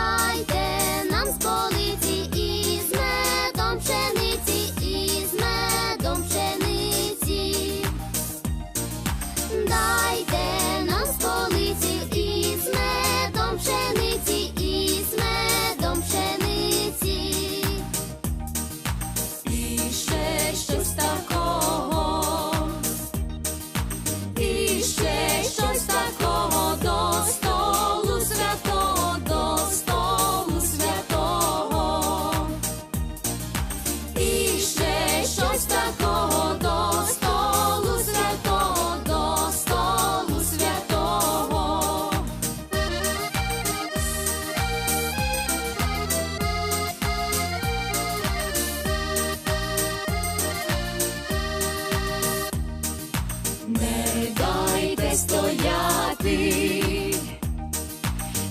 咲いて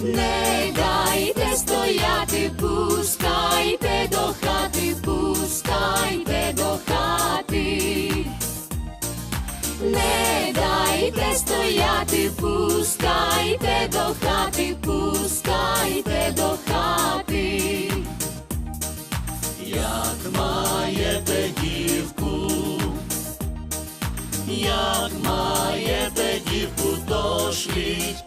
не дайте стояти, пускайте до хати, пускайте до хати, не дайте стояти, пускайте до хати, пускайте до хати, як маєте дівку, як маєте дівку, то шліть